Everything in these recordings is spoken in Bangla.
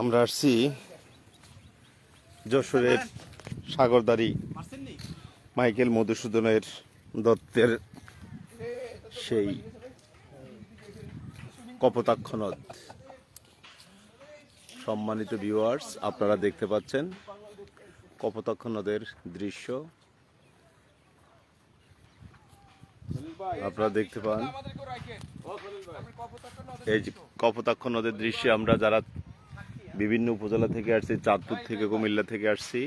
আমরা আসছি যশোরের সাগরদারি মাইকেল মধুসূদনের দত্তের সেই কপোতাক্ষ নদ। সম্মানিত ভিউয়ার্স আপনারা দেখতে পাচ্ছেন কপোতাক্ষ নদের দৃশ্য। আপনারা দেখতে পান। এই কপোতাক্ষ নদের দৃশ্যে আমরা যারা বিভিন্ন উপজেলা থেকে আসছি, চাঁদপুর থেকে, কুমিল্লা থেকে আসছি,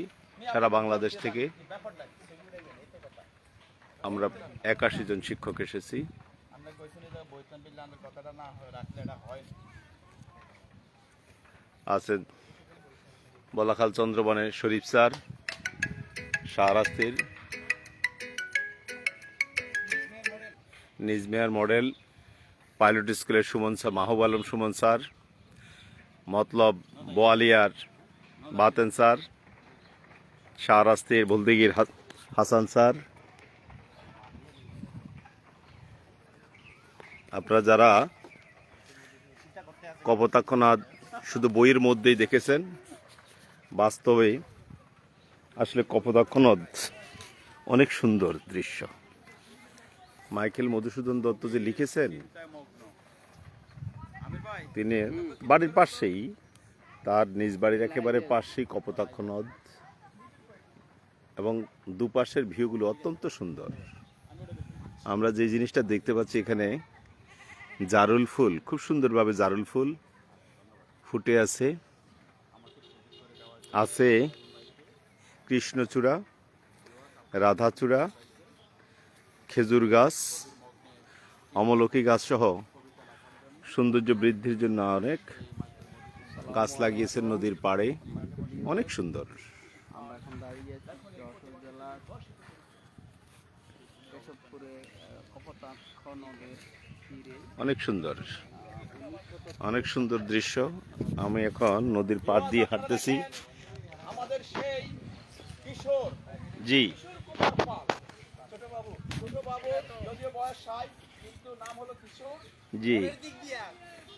সারা বাংলাদেশ থেকে আমরা একাশি জন শিক্ষক এসেছি। আছেন বলাখাল চন্দ্রবনের শরীফ স্যার শাহরাস্তির নিজমিয়ার মডেল, পাইলট স্কুলের সুমন স্যার, মাহবুব আলম সুমন স্যার মতলব বোয়ালিয়ার বাতেন স্যার শাহরাস্তির বলদিগির হাসান স্যার। আপনারা যারা কপোতাক্ষনাথ শুধু বইয়ের মধ্যেই দেখেছেন, বাস্তবে আসলে কপোতাক্ষ নদ অনেক সুন্দর দৃশ্য। মাইকেল মধুসূদন দত্ত যে লিখেছেন তিনি বাড়ির পাশেই, তার নিজ বাড়ির একেবারে পাশেই কপোতাক্ষ নদ এবং দুপাশের ভিউগুলো অত্যন্ত সুন্দর। আমরা যে জিনিসটা দেখতে পাচ্ছি এখানে, জারুল ফুল, খুব সুন্দরভাবে জারুল ফুল ফুটে আছে। আছে কৃষ্ণচূড়া, রাধাচূড়া, খেজুর গাছ, অমলকি গাছ সহ সৌন্দর্য বৃদ্ধির জন্য অনেক গাছ লাগিয়েছেন নদীর পাড়ে। অনেক সুন্দর। আমরা এখন দাঁড়িয়ে আছি যশোর জেলার কেশবপুরে কপোতাক্ষ নদের তীরে। অনেক সুন্দর। অনেক সুন্দর দৃশ্য। আমি এখন নদীর পাড় দিয়ে হাঁটতেছি। আমাদের সেই কিশোর। জি। ছোট বাবু ছোট বাবু যদিও বয়স ষাট। নাম হলো কিশোর জি। দিক দিয়া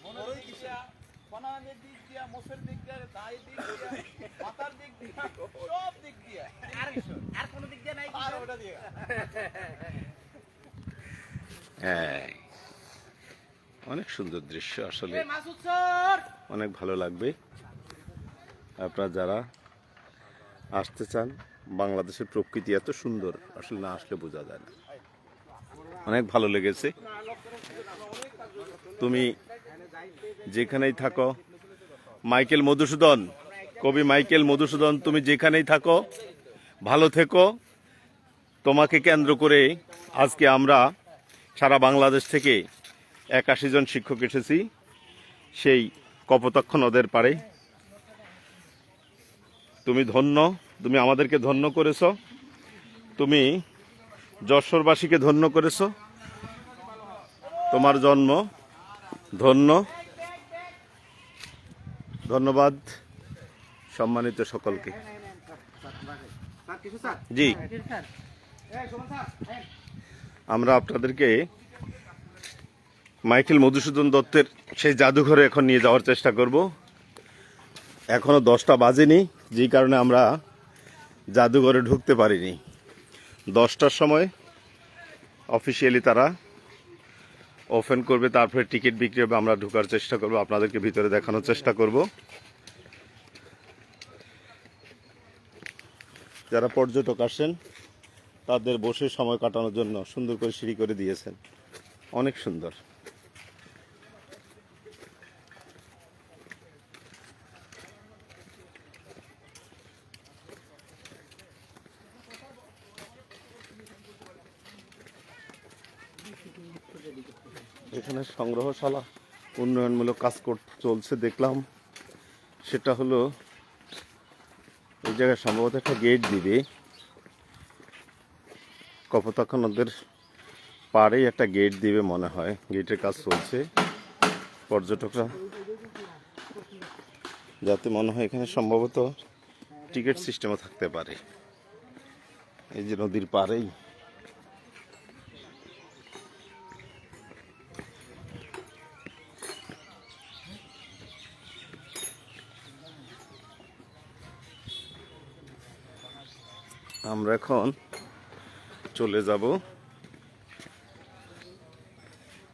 মনের দিক দিয়া বানানের দিক দিয়া মোষের দিক দিয়া দায়ের দিক দিয়া মাথার দিক দিয়া সব দিক দিয়া আর আর কোন দিক দিয়া নাই আর ওটা দিয়া হ্যাঁ অনেক সুন্দর দৃশ্য আসলে। অনেক ভালো লাগবে। আপনারা যারা আসতে চান বাংলাদেশের প্রকৃতি এত সুন্দর আসলে না আসলে বোঝা যায় না। অনেক ভালো লেগেছে। তুমি যেখানেই থাকো, মাইকেল মধুসূদন, কবি মাইকেল মধুসূদন, তুমি যেখানেই থাকো, ভালো থেকো। তোমাকে কেন্দ্র করে আজকে আমরা সারা বাংলাদেশ থেকে একাশি জন শিক্ষক এসেছি, সেই কপোতাক্ষ নদের পারে। তুমি ধন্য, তুমি আমাদেরকে ধন্য করেছ। তুমি যশোরবাসীকে ধন্য করেছ। তোমার জন্ম ধন্য। ধন্যবাদ সম্মানিত সকলকে। জি। আমরা আপনাদেরকে মাইকেল মধুসূদন দত্তের সেই জাদুঘরে এখন নিয়ে যাওয়ার চেষ্টা করব। এখনও দশটা বাজেনি, যেই কারণে আমরা জাদুঘরে ঢুকতে পারিনি। দশটার সময় অফিসিয়ালি তারা ওপেন করবে তারপরে টিকিট বিক্রি হবে, আমরা ঢুকার চেষ্টা করব, আপনাদেরকে ভিতরে দেখানোর চেষ্টা করব। যারা পর্যটক আসেন, তাদের বসে সময় কাটানোর জন্য সুন্দর করে সিঁড়ি করে দিয়েছেন। অনেক সুন্দর। এখানে সংগ্রহশালা, উন্নয়নমূলক কাজ চলছে, দেখলাম। সেটা হলো, এই জায়গায় সম্ভবত একটা গেট দিবে। কপোতাক্ষ নদের পাড়েই একটা গেট দিবে মনে হয়। গেটের কাজ চলছে। পর্যটকরা যাতে মনে হয় এখানে সম্ভবত টিকিট সিস্টেমও থাকতে পারে। এই যে নদীর পাড়েই। আমরা এখন চলে যাব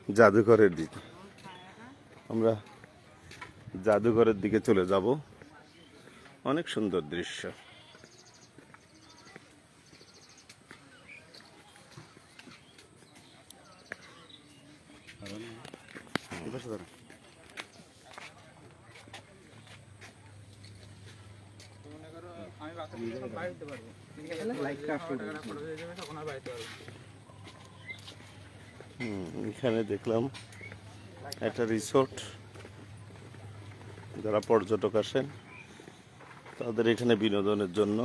জাদুঘরের দিকে। আমরা জাদুঘরের দিকে চলে যাব। অনেক সুন্দর দৃশ্য। হুম, এখানে দেখলাম একটা রিসোর্ট যারা পর্যটক আসেন তাদের এখানে বিনোদনের জন্য